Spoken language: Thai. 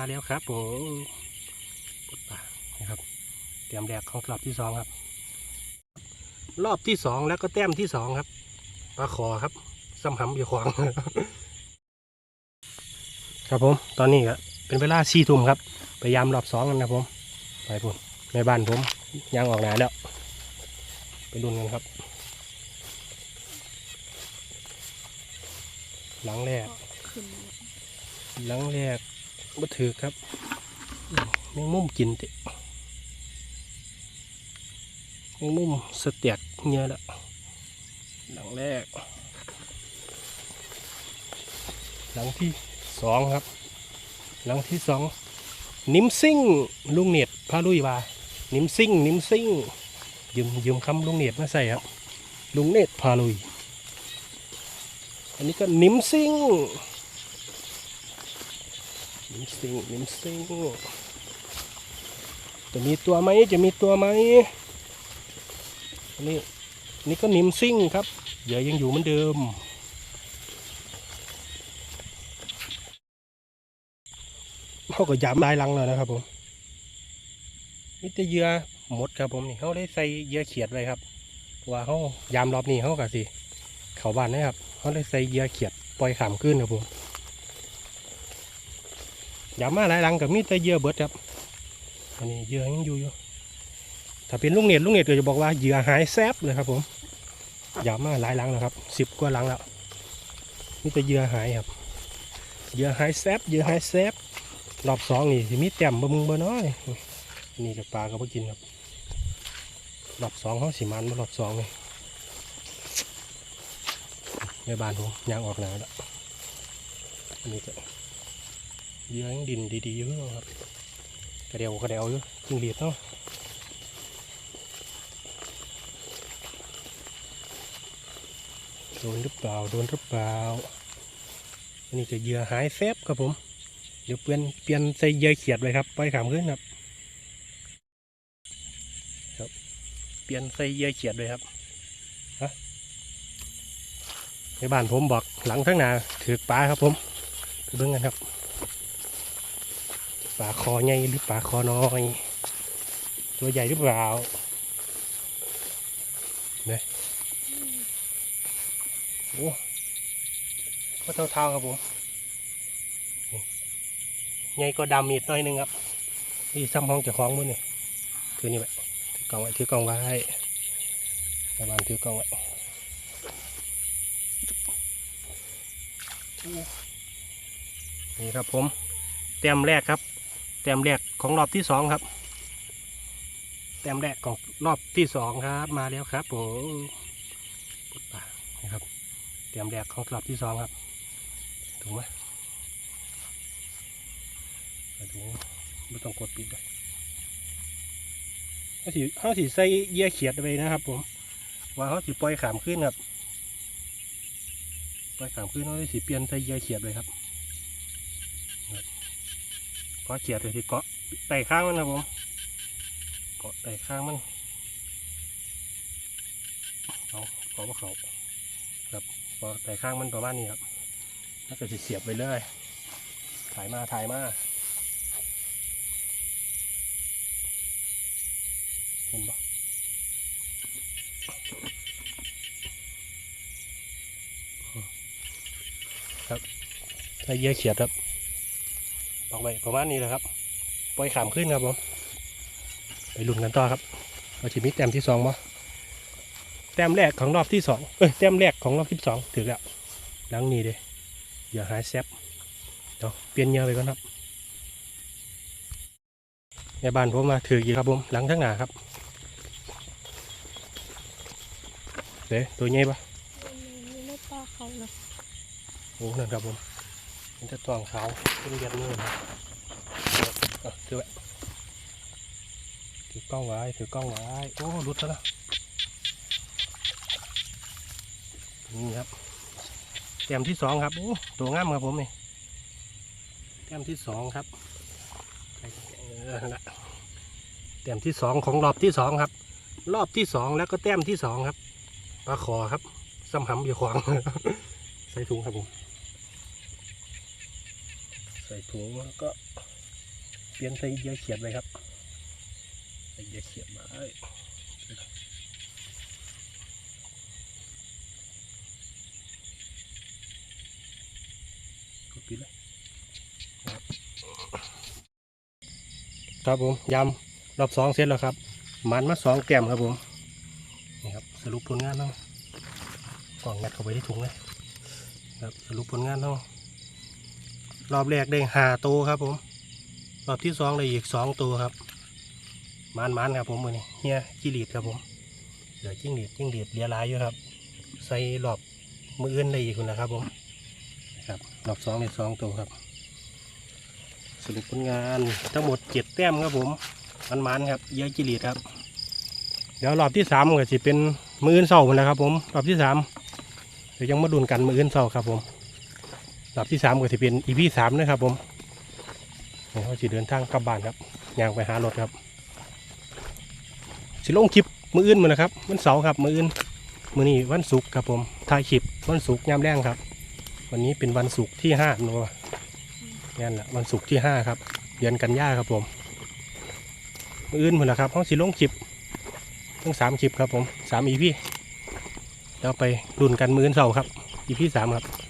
มาแล้วครับผมปดปลานะครับ เตรียมแดกของรอบที่สองครับ รอบที่สองแล้วก็แต้มที่สองครับปลาขอครับซ้ำหำอยู่ขวางครับผม ตอนนี้ก็เป็นเวลาสี่ทุ่มครับพยายามรอบสองกันนะผมไปพุ่นในบ้านผมยางออกหนาแล้ว ไปดุนกันครับ หลังแรกหลังแรก บ่ถือครับแมงมุมกินติแมงมุมสเตียดเงี้ยละหลังแรก หลังที่สองครับ หลังที่สองนิมซิ่งลุงเน็ตพาลุยว่านิมซิ่งนิมซิ่งยืมยืมคำลุงเน็ตมาใส่ครับ ลุงเน็ตพาลุย อันนี้ก็นิมซิ่ง นิมซิงนิมซิงจะมีตัวไหมจะมีตัวไหมนี่นี่ก็นิมซิงครับเหยื่อยังอยู่เหมือนเดิม เขาก็ย้ำลายลังแล้วนะครับผมนี่แต่เหยื่อหมดครับผมนี่เขาได้ใส่เหยื่อเขียดไว้ครับว่าเขายามรอบนี้เขาก็สิ เขาบ้านนะครับเขาได้ใส่เหยื่อเขียดปล่อยขามขึ้นครับผม อย่ามาหลายหลังกับมีแต่เยื่อเบิดครับอันนี้เยื่อยังอยู่อยู่ถ้าเป็นลุงเน็ตลุงเน็ตก็จะบอกว่าเหยื่อหายแซบเลยครับ ผมอย่ามาหลายหลังแล้วครับสิบกว่าหลังแล้วมีแต่เยื่อหายครับเยื่อหายแซบเยื่อหายแซบรอบสองนี่สิมีแต้มบะมึงบ่น้อยนี่กับปลาก็บ่กินครับรอบสองเขาสิมันมารอบสองเลยในบ้านผมยางออกหนาแล้วอันนี้ก็ เยื่อยังดินดีๆอยู่ครับกระเดียวกระเดียวอยู่จึงเรีดเนาะโดนหรือเปล่าโดนหรือเปล่าอันนี้จะเหยื่อหายแฟบครับผม เดี๋ยวเปลี่ยนเปลี่ยนใส่เยื่อเขียดเลยครับปขามขึ้นครับครับ เปลี่ยนใส่เยื่อเขียดเลยครับฮะในบ้านผมบอกหลังทั้งหนาถือปลาครับผมไปเบิ่งกันครับ ปลาคอใหญ่หรือปลาคอน้อย ตัวใหญ่หรือเปล่าเนี่ยโอ้ก็เท่าๆครับผมใหญ่ก็ดำอีกหน่อยหนึงครับนี่ซ้ำห้องจะคล้องมือนี่ถือนี่ไว้ถือกล่องไว้ถือกล่องไว้ประมาณถือกล่องไว้นี่ครับผมเต็มแรกครับ แต้มแรกของรอบที่สองครับ แต้มแรกของรอบที่สองครับ มาแล้วครับผมปุดป่านะครับ แต้มแรกของรอบที่สองครับ ถูกไหมไปดูไม่ต้องกดปิดเลยเขาสีเขาสีใส่เยี่ยเขียดไปนะครับผม ว่าเขาสีปล่อยขามขึ้นครับ ปล่อยขามขึ้นเขาสีเปลี่ยนใส่เยี่ยเขียดเลยครับ ก็เขียดเลยที่เกาะไต่ข้างมันนะผมเกาะไต่ข้างมันเอาเกาะว่าเขาครับเกาะไต่ข้างมันประมาณนี้ครับแล้วก็จะเสียบไปเลยถ่ายมาถ่ายมาเห็นปะครับใส่เยื่อเขียดครับ ไปประมาณนี้แหละครับ ปล่อยขามขึ้นครับผม ไปลุ้นกันต่อครับเราจะมีแต้มที่สองมั้แต้มแรกของรอบที่สองเอ้ยแต้มแรกของรอบที่สองถือแล้วหลังนี้เลยอย่าหายแซบเดี๋ยวเปลี่ยนเงาไปก่อนครับในบ้านผมมาถืออยู่ครับผมหลังทั้งหนาครับเดี๋ยวตัวใหญ่ปะนี่ไม่ปลาเขาเนาะโอ้นั่นครับผม มันจะตวงขาวเป็นเรียบนี่นะเอาถือไว้ถือกล้องไว้ถือกล้องไว้โอ้รุดแล้วนะนี่ครับแต้มที่สองครับโอ้ตัวงามครับผมนี่แต้มที่สองครับเออนั่นละแต้มที่สองของรอบที่สองครับ รอบที่สองแล้วก็แต้มที่สองครับปลาขอครับซ้ำหำอยู่ขวางใส่ถุงครับผม ใส่ถุงแล้วก็เปลี่ยนใส่เยื่อเขียดไปครับใส่เยื่อเขียดมาเอ้ยกดปิดเลยครับผมยำรอบสองเสร็จแล้วครับมันมาสองแก้มครับผมนี่ครับสรุปผลงานเนาะกล่องงัดเข้าไปที่ถุงเลยครับสรุปผลงานเนาะ รอบแรกได้ห้าตัวครับ ผม รอบที่สองได้อีกสองตัวครับมานมานๆครับผมมือนี้เฮียจิ้งหรีดครับผมเหลือจิ้งหรีดจิ้งหรีดเลียลายอยู่ครับ ใส่รอบมืออื่นได้อีกคนนะครับ ผมครับรอบสองได้สองตัวครับสรุปผลงานทั้งหมดเจ็ดแต้มครับผมมันมันๆครับเฮียจิ้งหรีดครับ เดี๋ยวรอบที่สามก็จะเป็นมืออื่นเสาร์นะครับ ผมรอบที่สามเดี๋ยวยังมาดุนกันมืออื่นเสาร์ครับผม รอบที่สามก็จะเป็นอีพีสามนะครับผมนี่เขาสิเดินทางกลับบ้านครับย่างไปหารถครับสิลงคลิปมืออื่นมือนะครับวันเสาร์ครับมืออื่นมือนี้วันศุกร์ครับผมถ่ายคลิปวันศุกร์ยามแรงครับ วันนี้เป็นวันศุกร์ที่ห้าโนนั่นแหละวันศุกร์ที่ห้าครับเดือนกันยาครับผมมืออื่นมือนะครับเขาสิลงคลิปทั้งสามคลิปครับผมสามอีพีแล้วไปรุ่นกันมืออื่นเสาร์ครับอีพีสามครับ